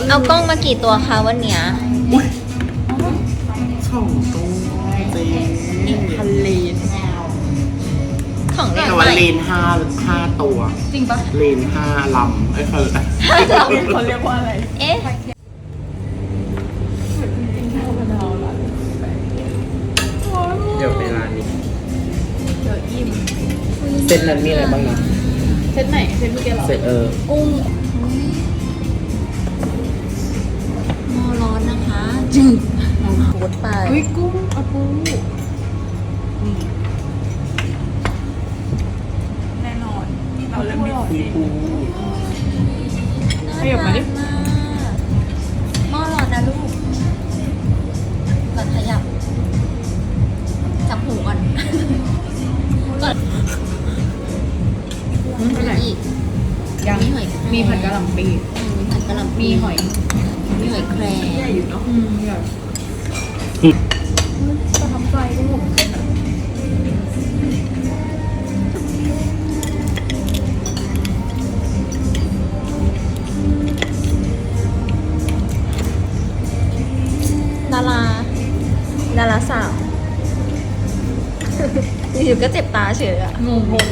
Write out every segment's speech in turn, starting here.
ลืมเอากล้องมากี่ตัวคะวันเนี้ยอุ้ยสองตัวจริงอินทะเลนของเล่นแต่ใหว่าม่เลนห้าห้าตัว จริงปะเลนห้าลำไอ้ยเธอเขาเรียกว่าอะไร เอ๊ะเดี๋ยวไปร้านนี้เดี๋ยวอิ่มเซตนั้นมีอะไรบ้างนะเซตไหนเซตเมื่อกี้เหรอเซตเออกุ้ง แครงใหญ่อยู่เนาะอืมใหญ่ประทับใจที่ผมดาราดาราสาวอยู่ๆก็เจ็บตาเฉยอะงงง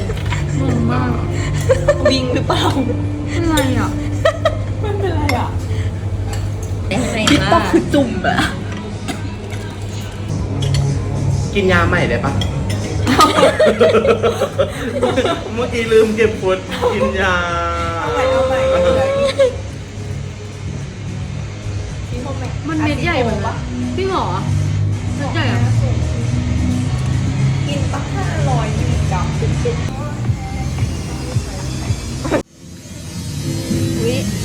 จุ่มอะกินยาใหม่ได้ปะ เมื่อกี้ลืมเก็บฟุตกินยามันเม็ดใหญ่เหมือนปะจริงเหรอเม็ดใหญ่อะวิมา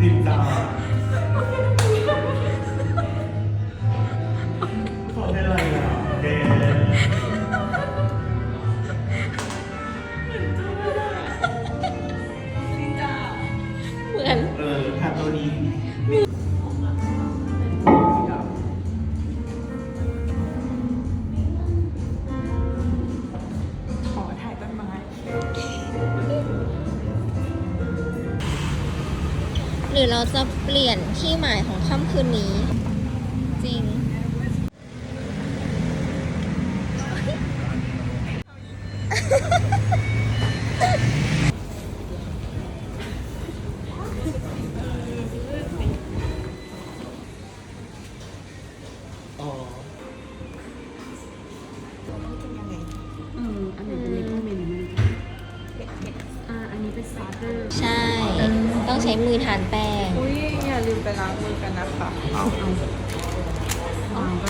ดินดา จะเปลี่ยนที่หมายของค่ำคืนนี้ จริง เอาก็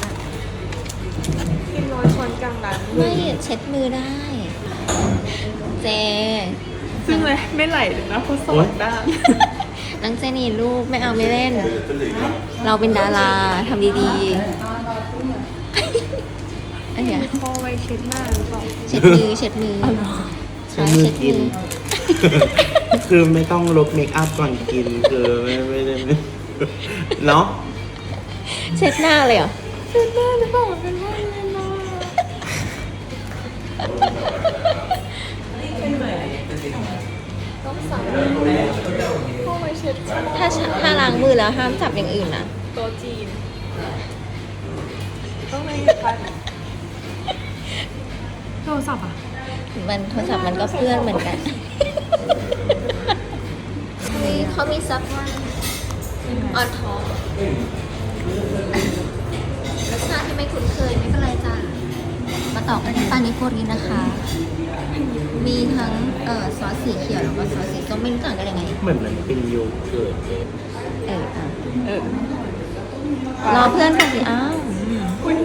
ได้กินน้อยช้อนกลางร้านไม่เช็ดมือได้ เจซึ่งเลยไม่ไหลเลยนะเพราะสอดด้านนังเจนี่ลูกไม่เอาไม่เล่น เราเป็นดาราทำดีๆ อันเนี้ยคอไว้เช็ดหน้าหรือเปล่าเช็ดมือเช็ดมือใช้มือกิน คือไม่ต้องลบเมคอัพก่อนกินคือไม่ไม่ได้ไม่เนาะ เช็ดหน้าเลยเหรอ เช็ดหน้าหรือเปล่าเป็นว่าเล่นนะเป็นไหมต้องสั่งคอไว้เช็ดถ้าชถ้าล้างมือแล้วห้ามจับอย่างอื่นนะโต๊ะจีนต้องไม่พัดโทรศัพท์อะ มันโทรศัพท์มันก็เปื้อนเหมือนกันเฮ้ยเขามีซับวันออนท็อป รสชาติที่ไม่คุ้นเคยไม่เป็นไรจ้ามาต่อกันที่ปานิโพรีนะคะ มีทั้งเอ่อซอสสีเขียวแล้วก็ซอสสีส้มไม่รู้ต่างกันยังไง เหมือนมันเป็นโยเกิร์ตเอออะเออรอเพื่อนกันสิอ้าวอุ้ย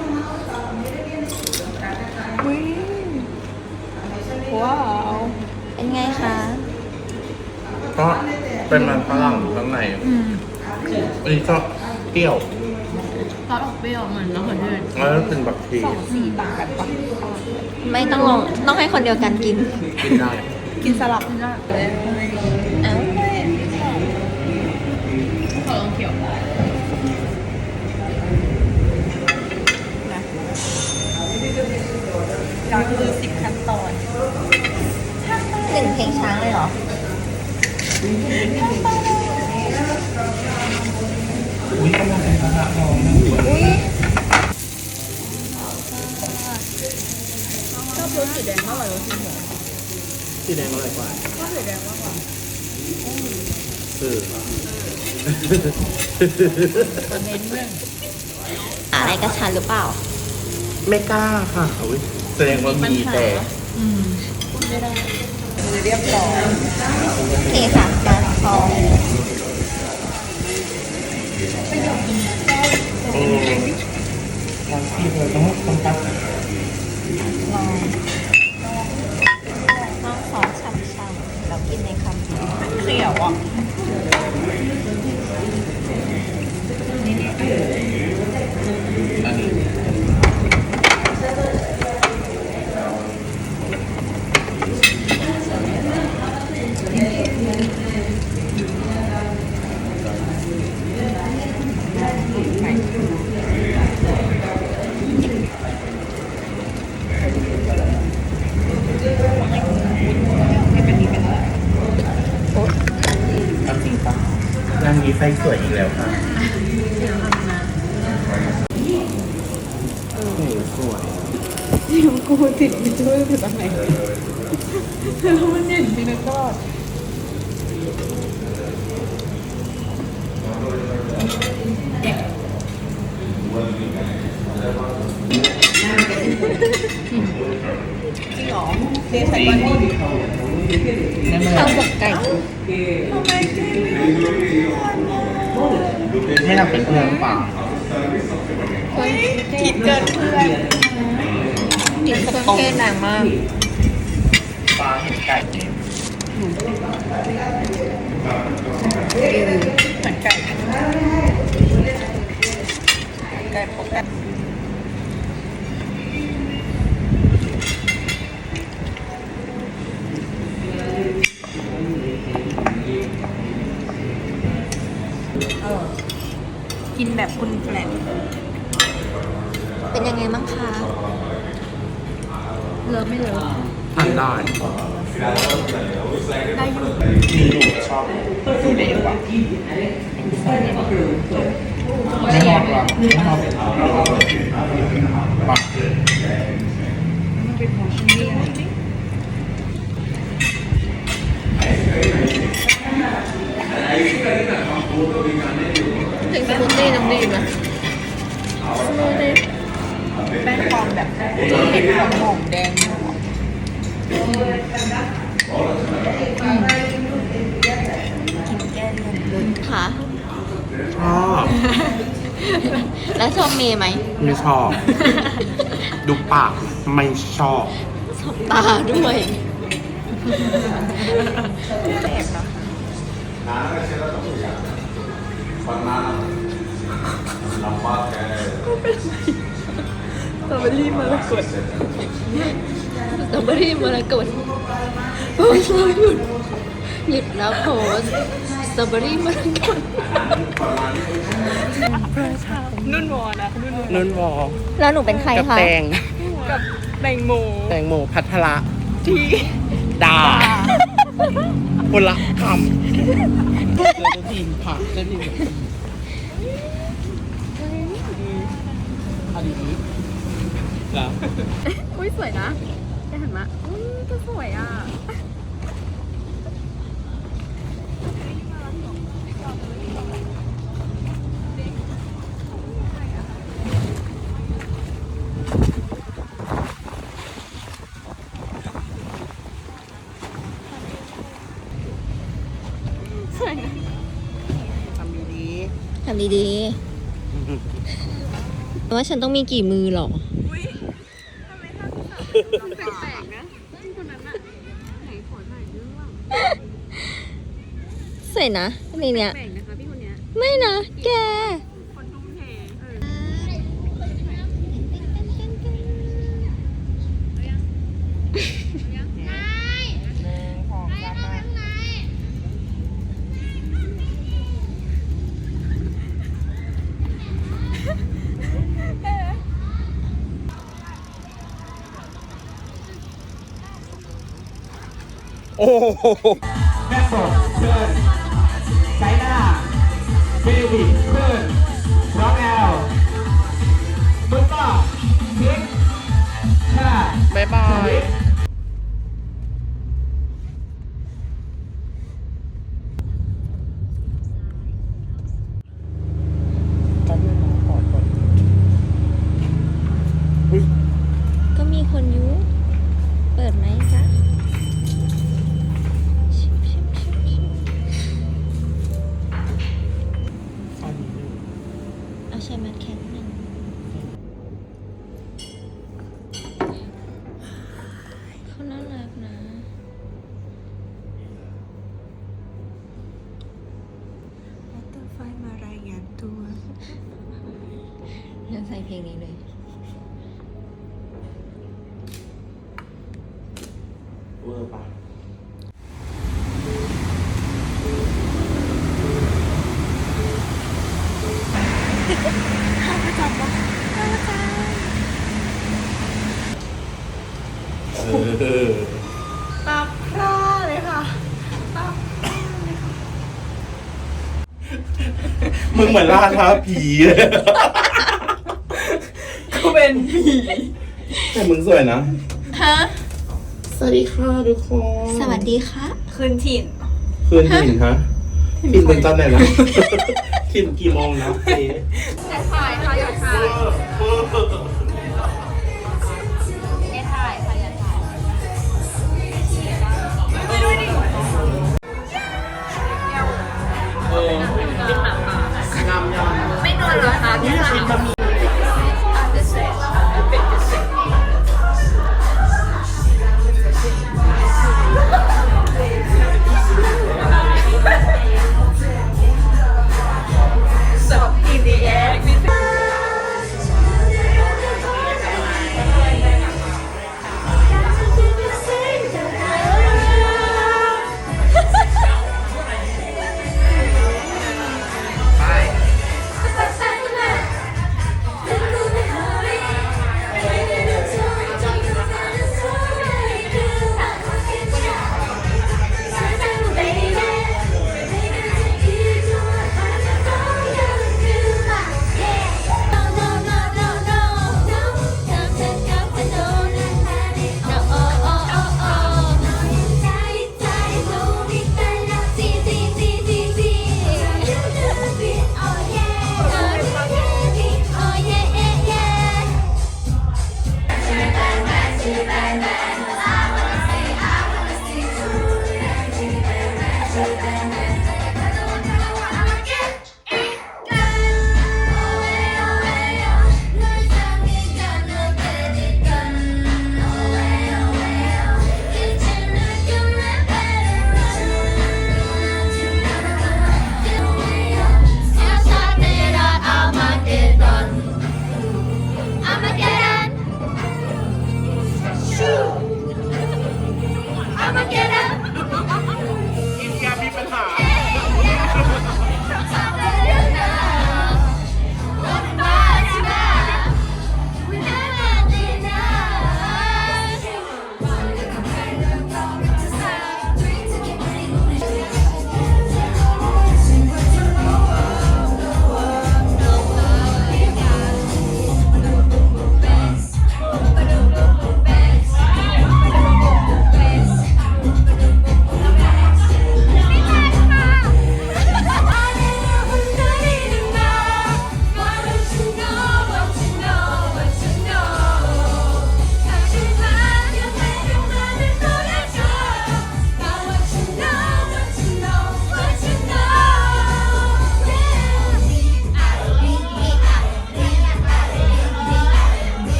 ว้าวเป็นไงคะ ก็เป็นมันฝรั่งข้างในอันนี้ก็เปรี้ยว ซอสออกเปรี้ยวเหมือนมะเขือเทศแล้วเป็นบักทีสองสีต่างกันปะไม่ต้องลองต้องให้คนเดียวกันกิน กินได้กินสลับได้เอ้าขอลองเขียวนะล้างมือสิบขั้นตอนหนึ่งเพลงช้างเลยเหรออุ้ย กำลังเป็นกระทะร้อนอุ้ยชอบรสสีแดงมากกว่ารสสีเหลืองสีแดงอร่อยกว่าชอบสีแดงมากกว่าเออเน้นเรื่องอะไรกับฉันหรือเปล่า ไม่กล้าค่ะอุ๊ยแสดงว่ามีแต่เรียบร้อยโอเคค่ะมาทอง เออทางที่เราต้องต้องตัดน้องขอช่ำๆเรากินในคำเดียวเขียวอะอันนี้ ทำจริงปะร้านนี้ไส้สวยอีกแล้วค่ะโอ้โหสวยที่กูติดมิเตอร์อยู่ตรงไหนแล้วมันเด่นจริงนะก็ก จริงเหรอเรียนใส่ก้อนนี้ข้าวบกไก่ไม่ทำเป็นเพื่อนเปล่าคิดเกินเพื่อนกินเครื่องเทศนางมากปลาเห็นไก่เหมือนไก่ไก่ปกติ กินแบบคุณแปลกเป็นยังไงบ้างคะเลิฟไม่เลิฟทานได้ได้อยู่มีอยู่ชอบดูได้อยู่อะไม่ฮอดว่ะไม่ฮอดปักมันเป็นของชิ้นนี้อะไรนี่ ถึงสมูทตี้น้ำดีไหมแป้งความแบบเห็นความหอมแดงอยู่อะค่ะ ชอบแล้วชอบเมย์ไหม ไม่ชอบ ดูปากไม่ชอบชอบตาด้วย แปลกนะสตรอเบอรี่มรกตสตรอเบอรี่มรกตโอ้ยหยุดหยุดแล้วโพสต์สตรอเบอรี่มรกตนุ่นวอนะนุ่นวอนุ่นวอแล้วหนูเป็นใครกับคะแตงกับแตงโมแตงโมพัทระที่ ด่าคนละคำเจอทีมผักเจอทีมอันนี้แล้วอุ้ยสวยนะแกหันมาอุ้ยก็สวยอะ ทำดีๆ ว่าฉันต้องมีกี่มือหรออุ้ยทำไมท่าที่สามแปลกๆนะคนนั้นอะไหนขอถ่ายรูปบ้างสวยนะในเนี้ยแปลกนะคะพี่คนเนี้ยไม่นะ แก คนทุ่มเทเออ ๆหนึ่งสองสามมา โอ้โห แม่สดเชิญไซน่าเบบีเชิญร้องแอลตุ๊กตาพิกชาบ๊ายบาย เอาใช้มัดแข็งหนึ่งเขาน่ารักนะ บัตเตอร์ไฟมารายงานตัว เดี๋ยวใส่เพลงนี้เลย เวอร์ปะ เออตาพร่าเลยค่ะตามึงเหมือนล่าท้าผีเลยก็เป็นผีแต่มึงสวยนะ ฮะ สวัสดีค่ะทุกคนสวัสดีค่ะ คืนถิ่น คืนถิ่นฮะถิ่นเป็นตอนไหนนะถิ่นกี่โมงนะเจ๊แต่ถ่ายค่ะอย่าถ่าย นอนเหรอคะพี่ชายบะหมี่